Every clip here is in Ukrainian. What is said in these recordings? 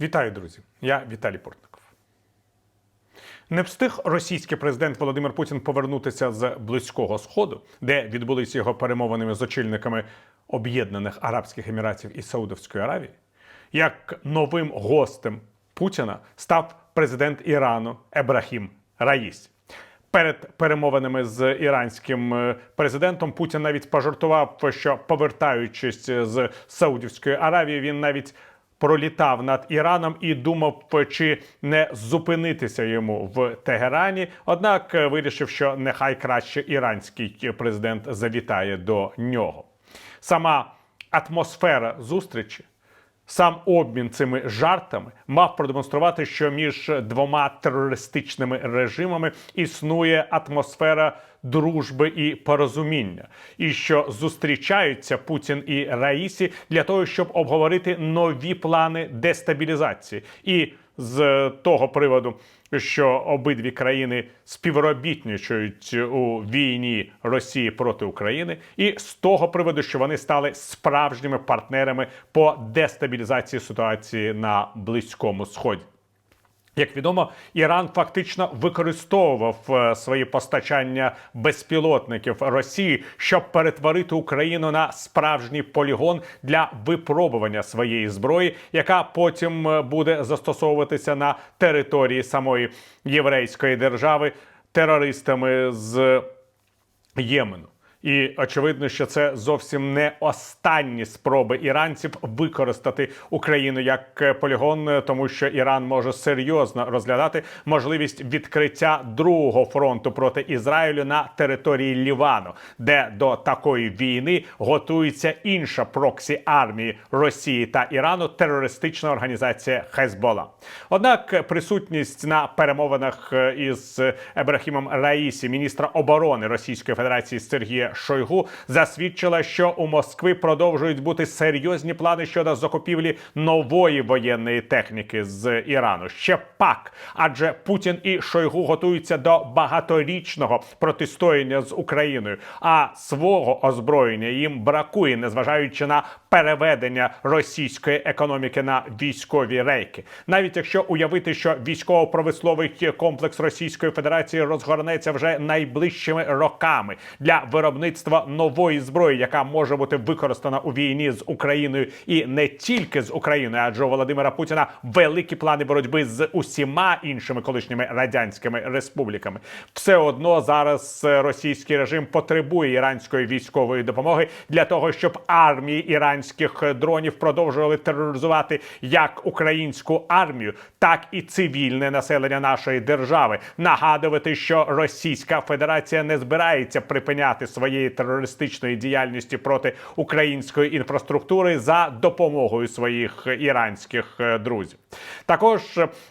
Вітаю, друзі! Я Віталій Портников. Не встиг російський президент Володимир Путін повернутися з близького сходу, де відбулися його перемовинами з очільниками Об'єднаних Арабських Еміратів і Саудовської Аравії, як новим гостем Путіна став президент Ірану Ебрахім Раїсі. Перед перемовинами з іранським е, президентом Путін навіть пожартував, що повертаючись з Саудівської Аравії, він навіть пролітав над Іраном і думав, чи не зупинитися йому в Тегерані. Однак е, вирішив, що нехай краще іранський президент завітає до нього. Сама атмосфера зустрічі. Сам обмін цими жартами мав продемонструвати, що між двома терористичними режимами існує атмосфера дружби і порозуміння, і що зустрічаються Путін і Раїсі для того, щоб обговорити нові плани дестабілізації. І з того приводу, що обидві країни співробітничають у війні Росії проти України, і з того приводу, що вони стали справжніми партнерами по дестабілізації ситуації на Близькому Сході. Як відомо, Іран фактично використовував е, свої постачання безпілотників Росії, щоб перетворити Україну на справжній полігон для випробування своєї зброї, яка потім е, буде застосовуватися на території самої єврейської держави терористами з Ємену. І очевидно, що це зовсім не останні спроби іранців використати Україну як е, полігон, е, тому що Іран може серйозно розглядати можливість відкриття другого фронту проти Ізраїлю на території Лівану, де до такої війни готується інша проксі армії Росії та Ірану терористична організація Хезбола. Однак присутність на перемовинах е, із Ебрахімом Раїсі, міністра оборони Російської Федерації Сергія Шойгу засвідчила, що у Москви продовжують бути серйозні плани щодо закупівлі нової воєнної техніки з Ірану. Ще пак, адже Путін і Шойгу готуються до багаторічного протистояння з Україною, а свого озброєння їм бракує, незважаючи на переведення російської економіки на військові рейки. Навіть якщо уявити, що військово-промисловий комплекс Російської Федерації розгорнеться вже найближчими роками для виробництва нової зброї, яка може бути використана у війні з Україною і не тільки з Україною, адже у Володимира Путіна великі плани боротьби з усіма іншими колишніми радянськими республіками. Все одно зараз е, російський режим потребує іранської військової допомоги для того, щоб армії іранських дронів продовжували тероризувати як українську армію, так і цивільне населення нашої держави. Нагадувати, що Російська Федерація не збирається припиняти своєї терористичної діяльності проти української інфраструктури за допомогою своїх іранських е, друзів. Також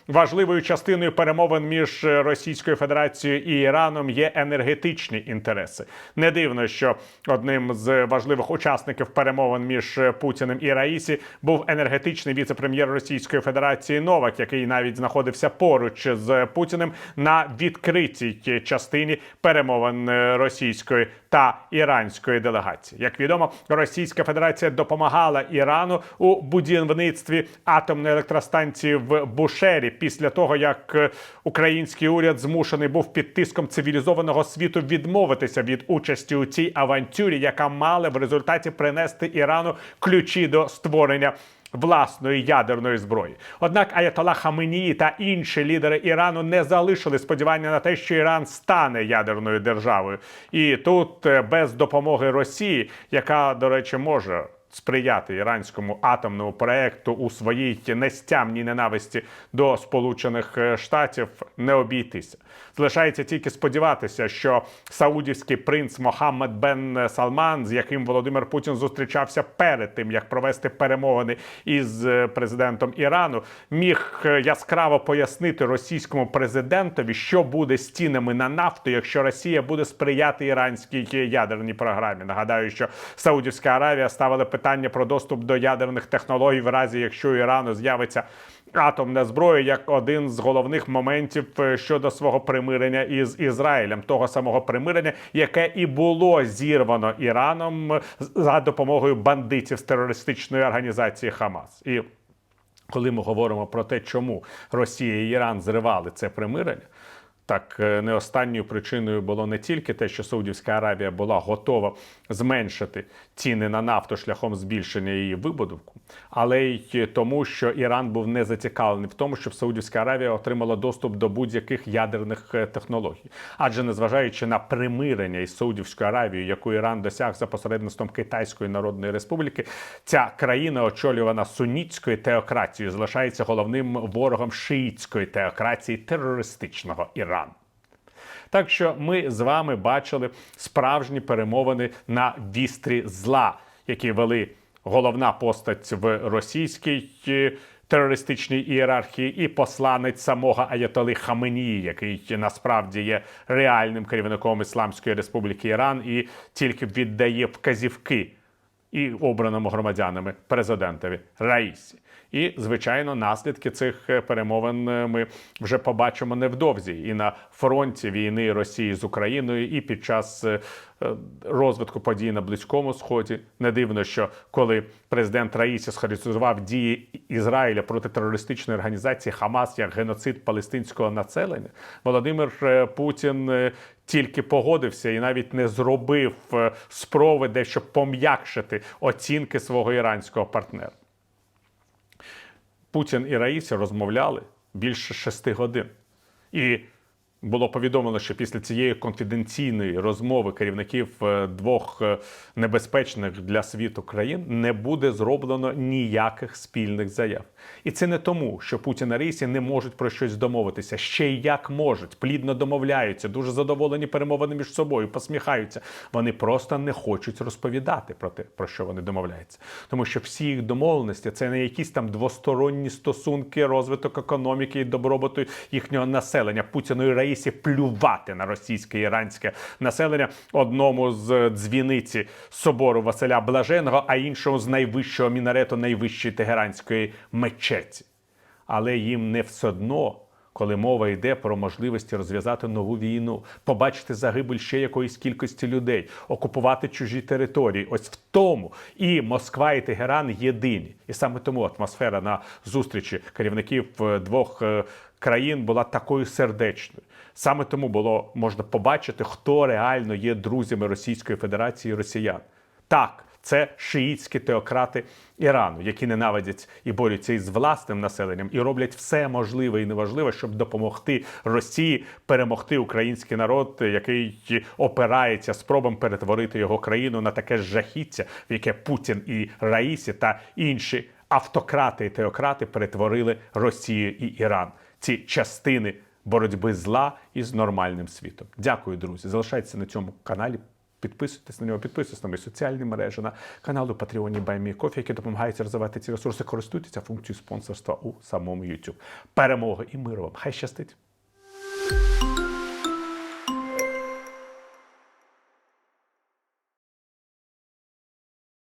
важливою частиною перемовин між Російською Федерацією і Іраном є енергетичні інтереси. Не дивно, що одним з важливих учасників перемовин між Путіним і Раїсі був енергетичний віце-прем'єр Російської Федерації Новак, який навіть знаходився поруч з Путіним на відкритій частині перемовин російської та іранської делегації. Як відомо, Російська Федерація допомагала Ірану у будівництві атомної електростанції в Бушері після того, як е, український уряд змушений був під тиском цивілізованого світу відмовитися від участі у цій авантюрі, яка мала в результаті принести Ірану ключі до створення. Власної ядерної зброї, однак Аятола Хаменії та інші лідери Ірану не залишили сподівання на те, що Іран стане ядерною державою, і тут е, без допомоги Росії, яка до речі може сприяти іранському атомному проекту у своїй нестямній ненависті до Сполучених е, Штатів не обійтися. Залишається тільки сподіватися, що саудівський принц Мохаммед Бен Салман, з яким Володимир Путін зустрічався перед тим, як провести перемовини із е, президентом Ірану, міг е, яскраво пояснити російському президентові, що буде з цінами на нафту, якщо Росія буде сприяти іранській ядерній програмі. Нагадаю, що Саудівська Аравія ставила питання про доступ до ядерних технологій в разі, якщо у Ірану з'явиться атомна зброя як один з головних моментів е, щодо свого примирення із Ізраїлем, того самого примирення, яке і було зірвано Іраном за допомогою бандитів з терористичної організації Хамас. І коли ми говоримо про те, чому Росія і Іран зривали це примирення. Так, е, не останньою причиною було не тільки те, що Саудівська Аравія була готова зменшити ціни на нафту шляхом збільшення її вибудовку, але й тому, що Іран був не зацікавлений в тому, щоб Саудівська Аравія отримала доступ до будь-яких ядерних е, технологій. Адже незважаючи на примирення із Саудівською Аравією, яку Іран досяг за посередництвом Китайської Народної Республіки, ця країна, очолювана сунітською теократією, залишається головним ворогом шиїтської теократії терористичного Ірану. Так що ми з вами бачили справжні перемовини на вістрі зла, які вели головна постать в російській е, терористичній ієрархії, і посланець самого Аятоли Хаменії, який насправді є реальним керівником Ісламської Республіки Іран і тільки віддає вказівки і обраному громадянами президентові Раїсі. І, звичайно, наслідки цих е, перемовин е, ми вже побачимо невдовзі і на фронті війни Росії з Україною, і під час е, розвитку подій на Близькому Сході. Не дивно, що коли президент Раїсі схарактеризував дії Ізраїля проти терористичної організації Хамас як геноцид палестинського населення, Володимир Путін тільки погодився і навіть не зробив спроби дещо пом'якшити оцінки свого іранського партнера. Путін і Раїсі розмовляли більше шести годин. І було повідомлено, що після цієї конфіденційної розмови керівників е, двох е, небезпечних для світу країн не буде зроблено ніяких спільних заяв. І це не тому, що Путін і Раїсі не можуть про щось домовитися. Ще як можуть, плідно домовляються, дуже задоволені перемовини між собою, посміхаються. Вони просто не хочуть розповідати про те, про що вони домовляються. Тому що всі їх домовленості це не якісь там двосторонні стосунки, розвиток економіки і добробуту їхнього населення. Путіну і Раїсі плювати на російське іранське населення одному з дзвіниці собору Василя Блаженого, а іншому з найвищого мінарету найвищої тегеранської мечеті. Але їм не все одно, коли мова йде про можливості розв'язати нову війну, побачити загибель ще якоїсь кількості людей, окупувати чужі території. Ось в тому і Москва і Тегеран єдині. І саме тому атмосфера на зустрічі керівників е, двох е, країн була такою сердечною. Саме тому було можна побачити, хто реально є друзями Російської Федерації і Росіян. Так, це шиїтські теократи Ірану, які ненавидять і борються із власним населенням, і роблять все можливе і неважливе, щоб допомогти Росії перемогти український народ, який опирається спробам перетворити його країну на таке жахіття, в яке Путін і Раїсі та інші автократи і теократи перетворили Росію і Іран. Ці частини боротьби зла із нормальним світом. Дякую, друзі. Залишайтеся на цьому каналі. Підписуйтесь на нього, підписуйтесь на мої соціальні мережі, на каналу Патреоні Баймі Кофі, які допомагають розвивати ці ресурси. Користуйтеся функцією спонсорства у самому YouTube. Перемоги і миру вам! Хай щастить!